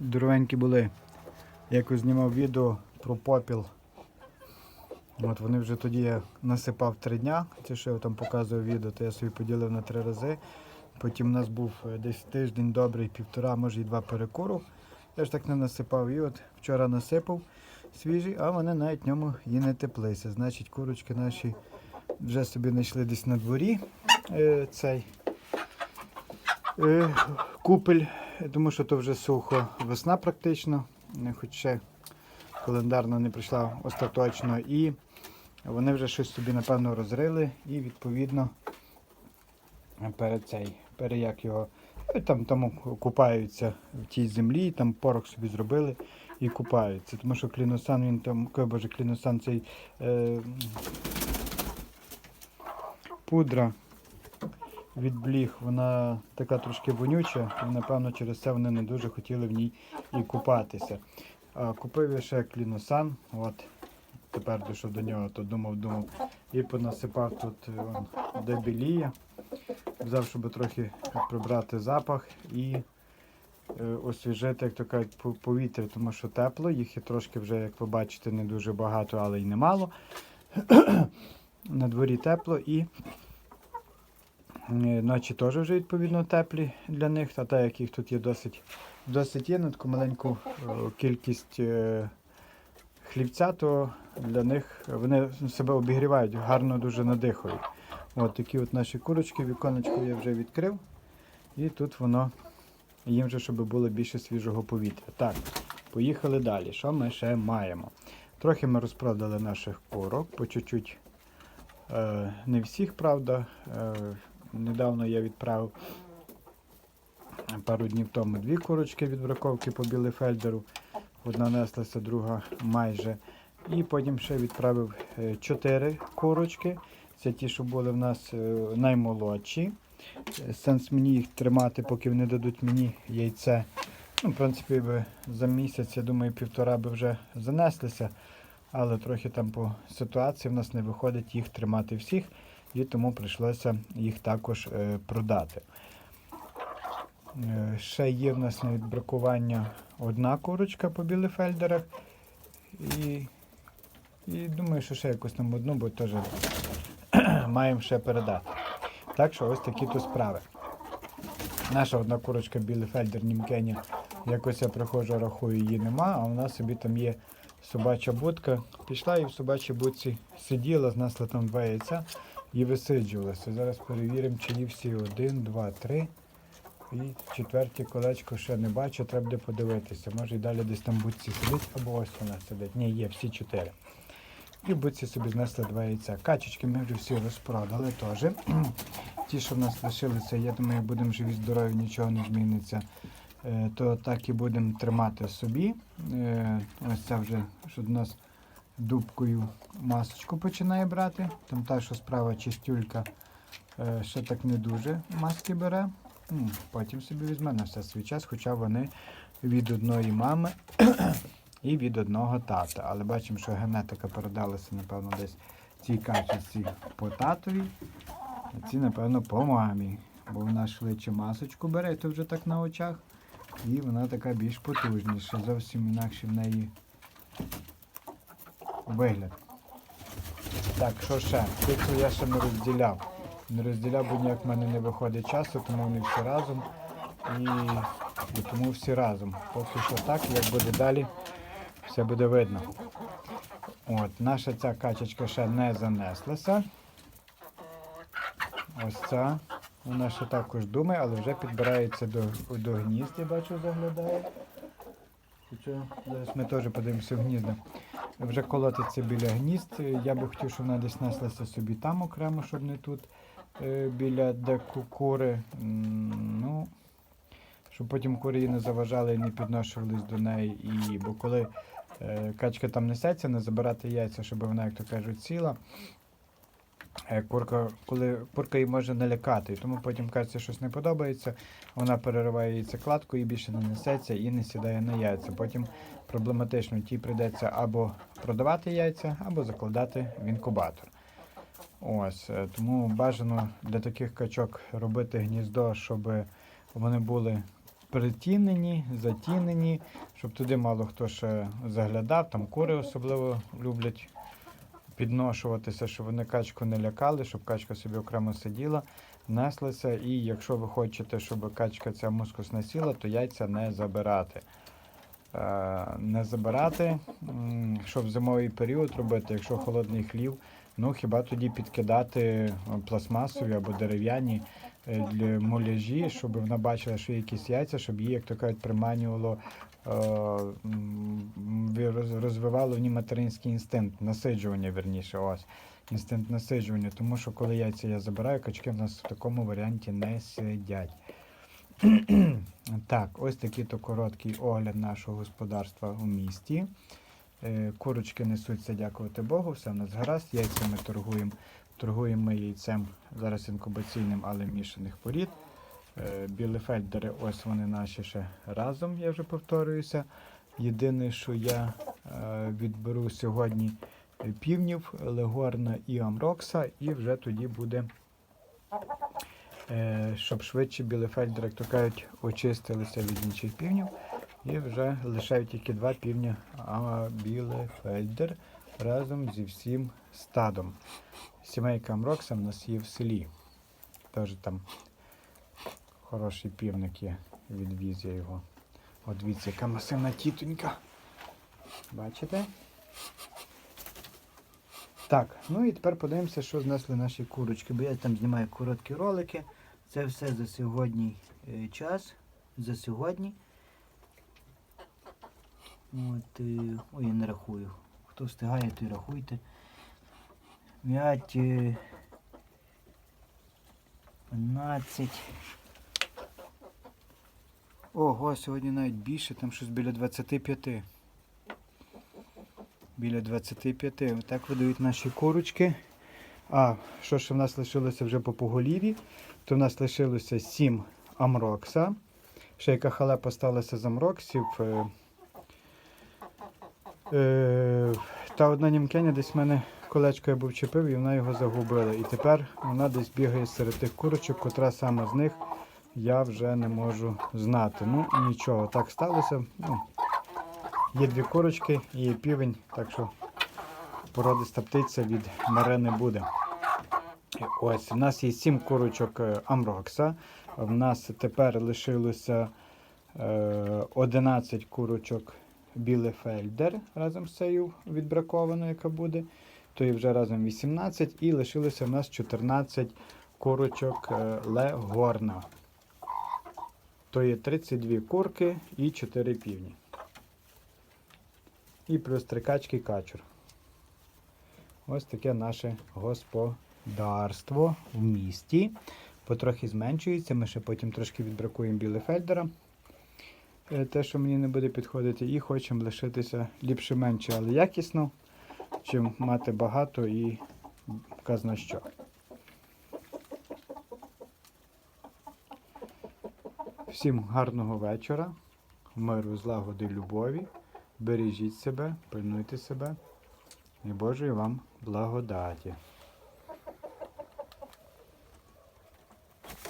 здоровенькі були. Якось знімав відео про попіл. От вони вже тоді я насипав три дня. Це що я там показував відео, то я собі поділив на три рази. Потім у нас був е, десь тиждень добрий, півтора, може і два перекуру. Я ж так не насипав. І от вчора насипав свіжий, а вони навіть в ньому і не теплися. Значить, курочки наші вже собі знайшли десь на дворі е, цей е, купель, тому що то вже сухо весна практично, хоч ще календарно не прийшла остаточно. І вони вже щось собі, напевно, розрили і відповідно перед цей, перед як його, е, там, там купаються в тій землі, там порох собі зробили і купаються. Тому що кліносан, він там, ой, боже, кліносан цей е, пудра від бліг, вона така трошки вонюча, і напевно через це вони не дуже хотіли в ній і купатися. А, купив я ще кліносан, от тепер дійшов до нього, то думав, думав, і понасипав тут е, он, де біліє. Взяв, щоб трохи прибрати запах і е, освіжити, як то кажуть, повітря, тому що тепло, їх є трошки вже, як ви бачите, не дуже багато, але й немало. На дворі тепло і ночі теж вже відповідно теплі для них, а так як їх тут є досить, досить є на таку маленьку е, кількість е, хлівця, то для них вони себе обігрівають, гарно дуже надихають. От такі от наші курочки, віконечко я вже відкрив. І тут воно їм вже, щоб було більше свіжого повітря. Так, поїхали далі. Що ми ще маємо? Трохи ми розпродали наших курок, по чуть-чуть. Е, не всіх, правда. Е, недавно я відправив пару днів тому дві курочки від браковки по Білефельдеру. Одна неслася, друга майже. І потім ще відправив е, чотири курочки. Це ті, що були в нас е, наймолодші. Сенс мені їх тримати, поки вони дадуть мені яйце. Ну, в принципі, за місяць, я думаю, півтора би вже занеслися. Але трохи там по ситуації в нас не виходить їх тримати всіх, і тому прийшлося їх також е, продати. Е, ще є в нас на відбракування одна курочка по білефельдерах. І, і думаю, що ще якусь там одну, бо теж маємо ще передати. Так що ось такі тут справи. Наша одна курочка білефельдер Німкені, якось я приходжу, рахую, її нема, а у нас собі там є собача будка. Пішла і в собачій будці сиділа, знесла там два яйця і висиджувалася. Зараз перевіримо, чи є всі один, два, три. І четверте колечко ще не бачу, треба буде подивитися. Може і далі десь там в будці сидить, або ось вона сидить. Ні, є всі чотири. І в будці собі знесли два яйця. Качечки ми вже всі розпродали теж. Ті, що в нас лишилися, я думаю, будемо живі, здорові, нічого не зміниться. Е, То так і будемо тримати собі. Е, Ось це вже що до нас дубкою масочку починає брати. Там та, що справа чистюлька, е, ще так не дуже маски бере. Потім собі візьме на все свій час, хоча вони від одної мами і від одного тата. Але бачимо, що генетика передалася, напевно, десь цій качці по татові, а ці, напевно, по мамі. Бо вона швидше масочку бере, то вже так на очах. І вона така більш потужніша. Зовсім інакше в неї вигляд. Так, що ще? Цифру я ще не розділяв. Не розділяв, бо ніяк в мене не виходить часу, тому вони всі разом. І, і тому всі разом. Поки що так, як буде далі, все буде видно. От, наша ця качечка ще не занеслася. Ось ця. Вона ще також думає, але вже підбирається до, до гнізд, я бачу, заглядає. Зараз ми теж подивимося в гнізда. Вже колотиться біля гнізд. Я би хотів, щоб вона десь неслася собі там окремо, щоб не тут е, біля де ку- кури. Ну, щоб потім кури її не заважали і не підношувались до неї. І, бо коли е, качка там несеться, не забирати яйця, щоб вона, як то кажуть, сіла. Е, Курка, коли курка її може налякати, тому потім кажеться, щось не подобається, вона перериває яйцекладку і більше не несеться і не сідає на яйця. Потім проблематично тій прийдеться або продавати яйця, або закладати в інкубатор. Ось, е, тому бажано для таких качок робити гніздо, щоб вони були притінені, затінені, щоб туди мало хто ще заглядав. Там кури особливо люблять підношуватися, щоб вони качку не лякали, щоб качка собі окремо сиділа, неслася. І якщо ви хочете, щоб качка ця мускусна сіла, то яйця не забирати. Е, Не забирати, щоб зимовий період робити, якщо холодний хлів, ну хіба тоді підкидати пластмасові або дерев'яні для муляжі, щоб вона бачила, що є якісь яйця, щоб її, як то кажуть, приманювало, е, розвивало в ній материнський інстинкт, насиджування, верніше, ось. Інстинкт насиджування, тому що коли яйця я забираю, качки в нас в такому варіанті не сидять. так, ось такий то короткий огляд нашого господарства у місті. Е, Курочки несуться, дякувати Богу, все в нас гаразд. Яйця ми торгуємо. Торгуємо яйцем зараз інкубаційним, але мішаних порід. Е, Білефельдери, ось вони наші ще разом, я вже повторююся. Єдине, що я е, відберу сьогодні півнів, Легорна і Амрокса, і вже тоді буде, е, щоб швидше білефельдери, як то кажуть, очистилися від інших півнів. І вже лишають тільки два півня, білефельдер разом зі всім стадом. Сімейка Амрокса в нас є в селі. Теж там хороший півник є. Відвіз я його. От дивіться, яка масивна тітонька. Бачите? Так, ну і тепер подивимося, що знесли наші курочки. Бо я там знімаю короткі ролики. Це все за сьогодні е, час. За сьогодні. От, е, ой, я не рахую. Хто встигає, то й рахуйте. 5, 12. Ого, сьогодні навіть більше, там щось біля 25. Біля 25. Отак видають наші курочки. А, що ж в нас лишилося вже по поголів'ї? То в нас лишилося 7 амрокса. Ще яка халепа сталася з амроксів. Е, е, та одна німкеня десь в мене колечко я був чепив і вона його загубила. І тепер вона десь бігає серед тих курочок, котра саме з них я вже не можу знати. Ну нічого, так сталося. Ну, є дві курочки і є півень, так що породиста птиця від мене не буде. Ось, у нас є сім курочок е, Амрокса. В нас тепер лишилося е, 11 курочок Білефельдер разом з цією відбракованою, яка буде. То є вже разом 18 і лишилося в нас 14 курочок е, Легорна. То є 32 курки і 4 півні. І плюс 3 качки качур. Ось таке наше господарство в місті. Потрохи зменшується. Ми ще потім трошки відбракуємо білефельдера. Е, Те, що мені не буде підходити, і хочемо лишитися ліпше менше, але якісно, чим мати багато і казна що. Всім гарного вечора, миру, злагоди, любові. Бережіть себе, пильнуйте себе і Божої вам благодаті.